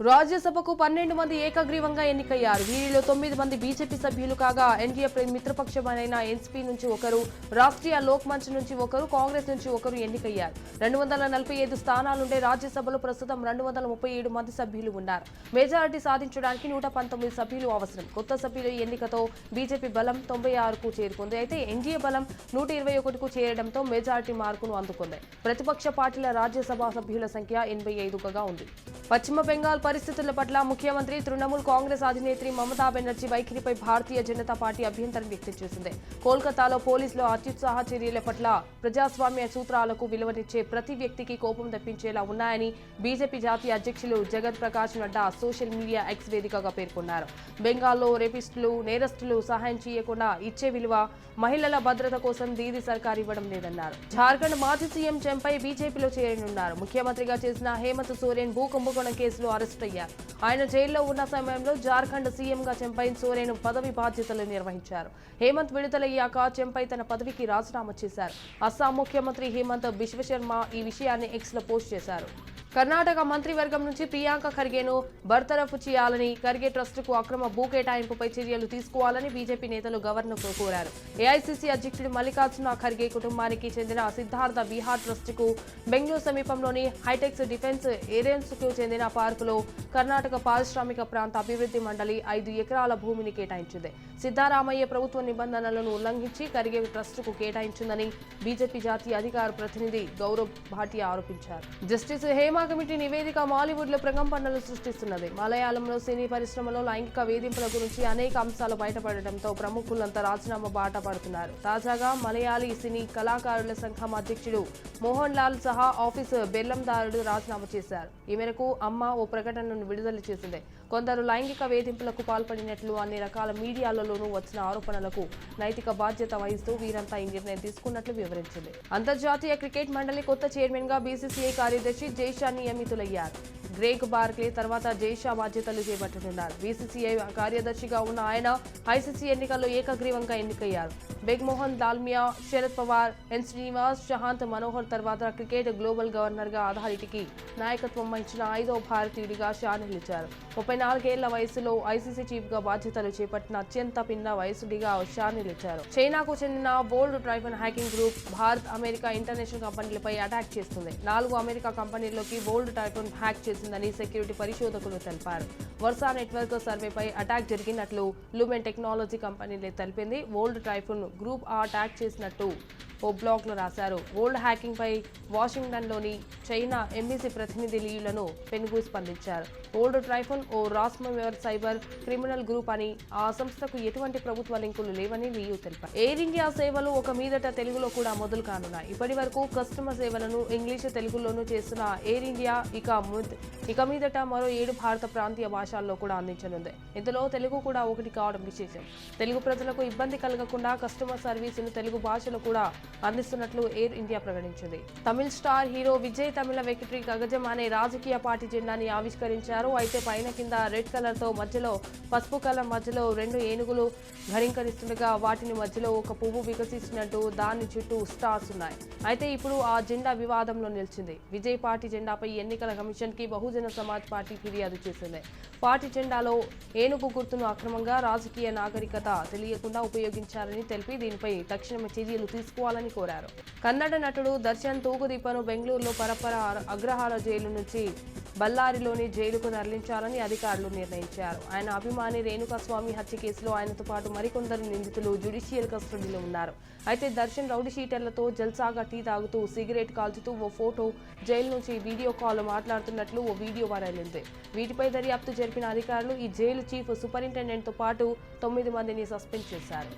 రాజ్యసభకు పన్నెండు మంది ఏకగ్రీవంగా ఎన్నికయ్యారు. వీరిలో తొమ్మిది మంది బీజేపీ సభ్యులు కాగా ఎన్డీఏ మిత్రపక్షమైన ఎన్సీపీ నుంచి ఒకరు రాష్ట్రీయ లోక్ మంచ్ నుంచి ఒకరు కాంగ్రెస్ నుంచి ఒకరు ఎన్నికయ్యారు. రెండు వందల నలభై ఐదు స్థానాలుండే రాజ్యసభలో ప్రస్తుతం రెండు వందల ముప్పై ఏడు మంది సభ్యులు ఉన్నారు. మెజారిటీ సాధించడానికి నూట పంతొమ్మిది సభ్యులు అవసరం. కొత్త సభ్యుల ఎన్నికతో బీజేపీ బలం తొంభై ఆరుకు చేరుకుంది. అయితే ఎన్డీఏ బలం నూట ఇరవై ఒకటికు చేరడంతో మెజారిటీ మార్కును అందుకుంది. ప్రతిపక్ష పార్టీల రాజ్యసభ సభ్యుల సంఖ్య ఎనభై ఐదుగా ఉంది. పశ్చిమ బెంగాల్ పరిస్థితుల పట్ల ముఖ్యమంత్రి తృణమూల్ కాంగ్రెస్ అధినేత్రి మమతా బెనర్జీ వైఖరిపై భారతీయ జనతా పార్టీ అభ్యంతరం వ్యక్తం చేసింది. కోల్కతాలో పోలీసులు అత్యుత్సాహ చర్యల పట్ల ప్రజాస్వామ్య సూత్రాలకు విలువనిచ్చే ప్రతి వ్యక్తికి కోపం తెప్పించేలా ఉన్నాయని బీజేపీ జాతీయ అధ్యక్షులు Jagat Prakash Nadda social media X వేదికగా పేర్కొన్నారు. బెంగాల్లో రేపిస్టులు నేరస్తులు సహాయం చేయకుండా ఇచ్చే విలువ మహిళల భద్రత కోసం దీది సర్కార్ ఇవ్వడం లేదన్నారు. జార్ఖండ్ మాజీ సీఎం చెంపై బీజేపీలో చేరనున్నారు. ముఖ్యమంత్రిగా చేసిన హేమంత్ సోరెన్ భూ కుంభకోణం కేసులో అరెస్ట్ అయ్యారు ఆయన జైల్లో ఉన్న సమయంలో జార్ఖండ్ సీఎంగా చెంపై సోరేను పదవి బాధ్యతలు నిర్వహించారు. హేమంత్ విడుదలయ్యాక చెంపై తన పదవికి రాజీనామా చేశారు. అస్సాం ముఖ్యమంత్రి హేమంత్ బిశ్వశర్మ ఈ విషయాన్ని ఎక్స్లో పోస్ట్ చేశారు. కర్ణాటక మంత్రివర్గం నుంచి ప్రియాంక ఖర్గేను బర్తరఫు చేయాలని ఖర్గే ట్రస్టుకు అక్రమ భూ కేటాయింపుపై చర్యలు తీసుకోవాలని బీజేపీ నేతలు గవర్నర్ కోరారు. ఏఐసీసీ అధ్యక్షుడు మల్లికార్జున ఖర్గే కుటుంబానికి చెందిన సిద్ధార్థ బీహార్ ట్రస్టుకు బెంగళూరు సమీపంలోని హైటెక్స్ డిఫెన్స్ ఏరియన్స్కు చెందిన పార్కులో కర్ణాటక పారిశ్రామిక ప్రాంత అభివృద్ధి మండలి ఐదు ఎకరాల భూమిని కేటాయించింది. సిద్ధారామయ్య ప్రభుత్వ నిబంధనలను ఉల్లంఘించి ఖర్గే ట్రస్టుకు కేటాయించిందని బీజేపీ జాతీయ అధికార ప్రతినిధి గౌరవ్ భాటియా ఆరోపించారు. జస్టిస్ హేమా కమిటీ నివేదిక మాలీవుడ్లో ప్రకంపనలు సృష్టిస్తున్నది. మలయాళంలో సినీ పరిశ్రమలో లైంగిక వేధింపుల గురించి అనేక అంశాలు బయటపడటంతో ప్రముఖులంతా రాజీనామా బాట పడుతున్నారు. తాజాగా మలయాళీ సినీ కళాకారుల సంఘం అధ్యక్షుడు మోహన్ లాల్ సహా ఆఫీసు బెల్లందారుడు రాజీనామా చేశారు. ఈ మేరకు అమ్మ ఓ ప్రకటనను విడుదల చేసింది. కొందరు లైంగిక వేధింపులకు పాల్పడినట్లు అన్ని రకాల మీడియాలలోనూ వచ్చిన ఆరోపణలకు నైతిక బాధ్యత వహిస్తూ వీరంతా ఈ నిర్ణయం తీసుకున్నట్లు వివరించింది. అంతర్జాతీయ క్రికెట్ మండలి కొత్త చైర్మన్గా బీసీసీఐ కార్యదర్శి జైషా నియమితులయ్యారు. గ్రేగ్ బార్క్లే తర్వాత జైషా బాధ్యతలు చేపట్టనున్నారు బీసీసీఐ కార్యదర్శిగా ఉన్న ఆయన ఐసీసీ ఎన్నికల్లో ఏకగ్రీవంగా ఎన్నికయ్యారు. బెగ్మోహన్ దాల్మియా శరద్ పవార్ ఎన్ శ్రీనివాస్ షహాంత్ మనోహర్ తర్వాత క్రికెట్ గ్లోబల్ గవర్నర్గా ఆధారిటికి నాయకత్వం వహించిన ఐదో భారతీయుడిగా షా నిలిచారు. ముప్పై నాలుగేళ్ళ వయసులో ఐసీసీ చీఫ్గా బాధ్యతలు చేపట్టిన అత్యంత పిన్న వయసుడిగా షా నిలిచారు. చైనాకు చెందిన Volt Typhoon hacking group Bharat America international కంపెనీలపై అటాక్ చేస్తుంది. నాలుగు అమెరికా కంపెనీల్లోకి ఓల్డ్ టైఫోన్ హ్యాక్ చేసిందని సెక్యూరిటీ పరిశోధకులు తెలిపారు. వర్సా నెట్వర్క్ సర్వేపై అటాక్ జరిగినట్లు లూమెన్ టెక్నాలజీ కంపెనీలే తెలిపింది. ఓల్డ్ టైఫోన్ గ్రూప్ ఆ అటాక్ చేసినట్టు ఓ బ్లాగ్లో రాశారు. ఓల్డ్ హ్యాకింగ్పై వాషింగ్టన్లోని చైనా ఎంబీసీ ప్రతినిధి లీయులను పెనుగు స్పందించారు. ఓల్డ్ ట్రైఫోన్ ఓ రాస్మవేర్ సైబర్ క్రిమినల్ గ్రూప్ అని ఆ సంస్థకు ఎటువంటి ప్రభుత్వ లింకులు లేవని లీయు తెలిపారు. ఎయిర్ ఇండియా సేవలు ఒక మీదట తెలుగులో కూడా మొదలు కానున్నాయి. ఇప్పటి వరకు కస్టమర్ సేవలను ఇంగ్లీష్ తెలుగులోనూ చేస్తున్న ఎయిర్ ఇండియా ఇక ఇక మీదట మరో ఏడు భారత ప్రాంతీయ భాషల్లో కూడా అందించనుంది. ఇందులో తెలుగు కూడా ఒకటి కావడం విశేషం. తెలుగు ప్రజలకు ఇబ్బంది కలగకుండా కస్టమర్ సర్వీసును తెలుగు భాషలో కూడా అందిస్తున్నట్లు ఎయిర్ ఇండియా ప్రకటించింది. తమిళ స్టార్ హీరో విజయ్ తమిళ వెంకట్రీ గగజం అనే రాజకీయ పార్టీ జెండాని ఆవిష్కరించారు. అయితే పైన కింద రెడ్ కలర్తో మధ్యలో పసుపు కలర్ మధ్యలో రెండు ఏనుగులు ఘనీకరిస్తుండగా వాటిని మధ్యలో ఒక పువ్వు వికసిస్తున్నట్టు దాని చుట్టూ స్టార్స్ ఉన్నాయి. అయితే ఇప్పుడు ఆ జెండా వివాదంలో నిలిచింది. విజయ్ పార్టీ జెండాపై ఎన్నికల కమిషన్కి బహుజన సమాజ్ పార్టీ ఫిర్యాదు చేసింది. పార్టీ జెండాలో ఏనుగు గుర్తును అక్రమంగా రాజకీయ నాగరికత తెలియకుండా ఉపయోగించారని తెలిపి దీనిపై తక్షణమే చర్యలు తీసుకోవాలని కోరారు. కన్నడ నటుడు దర్శన్ తూగుదీపను బెంగళూరులో పరపర అగ్రహార జైలు నుంచి బల్లారిలోని జైలుకు తరలించాలని అధికారులు నిర్ణయించారు. ఆయన అభిమాని రేణుకాస్వామి హత్య కేసులో ఆయనతో పాటు మరికొందరు నిందితులు జ్యుడిషియల్ కస్టడీలో ఉన్నారు. అయితే దర్శన్ రౌడీ షీటర్లతో జల్సాగా టీ తాగుతూ సిగరెట్ కాల్చుతూ ఓ ఫోటో జైలు నుంచి వీడియో కాల్ మాట్లాడుతున్నట్లు ఓ వీడియో వైరల్ వీటిపై దర్యాప్తు జరిపిన అధికారులు ఈ జైలు చీఫ్ సూపరింటెండెంట్తో పాటు తొమ్మిది మందిని సస్పెండ్ చేశారు.